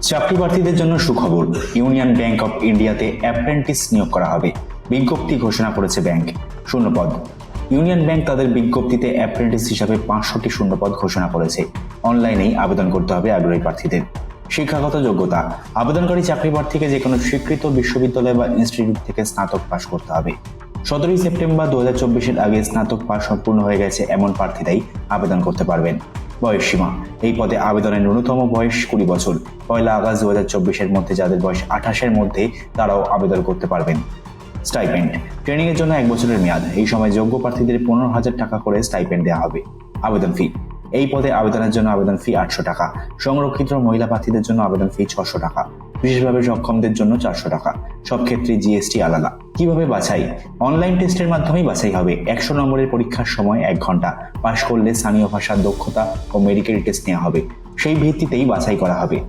চাকরি প্রার্থীদের জন্য সুখবর। ইউনিয়ন ব্যাংক অফ ইন্ডিয়াতে অ্যাপ্রেন্টিস নিয়োগ করা হবে। বিজ্ঞপ্তি ঘোষণা করেছে ব্যাংক। শূন্যপদ। ইউনিয়ন ব্যাংক তাদের বিজ্ঞপ্তিতে অ্যাপ্রেন্টিস হিসাবে পাঁচশোটি শূন্যপদ ঘোষণা করেছে। অনলাইনেই আবেদন করতে হবে আগ্রহী প্রার্থীদের। শিক্ষাগত যোগ্যতা। আবেদনকারী চাকরি প্রার্থীকে যে কোনো স্বীকৃত বিশ্ববিদ্যালয় বা ইনস্টিটিউট থেকে স্নাতক পাশ করতে হবে। সতেরোই সেপ্টেম্বর দু হাজার চব্বিশের আগে স্নাতক পাশ সম্পূর্ণ হয়ে গেছে এমন প্রার্থীরাই আবেদন করতে পারবেন। বয়স সীমা এই পদে আবেদনের ন্যূনতম বয়স কুড়ি বছর। পয়লা আগস্ট দু হাজার চব্বিশের মধ্যে যাদের বয়স আঠাশের মধ্যে, তারাও আবেদন করতে পারবেন। স্টাইপেন্ড। ট্রেনিং এর জন্য এক বছরের মেয়াদ। এই সময় যোগ্য প্রার্থীদের পনেরো হাজার টাকা করে স্টাইপেন্ড দেওয়া হবে। আবেদন ফি। এই পদে আবেদনের জন্য আবেদন ফি আটশো টাকা। সংরক্ষিত মহিলা প্রার্থীদের জন্য আবেদন ফি ছশো টাকা। বিশেষভাবে সক্ষমদের জন্য চারশো টাকা। সব ক্ষেত্রে জিএসটি আলাদা। কীভাবে বাছাই? অনলাইন টেস্টের মাধ্যমেই বাছাই হবে। একশো নম্বরের পরীক্ষার সময় এক ঘণ্টা। পাশ করলে স্থানীয় ভাষার দক্ষতা ও মেডিকেল টেস্ট নেওয়া হবে। সেই ভিত্তিতেই বাছাই করা হবে।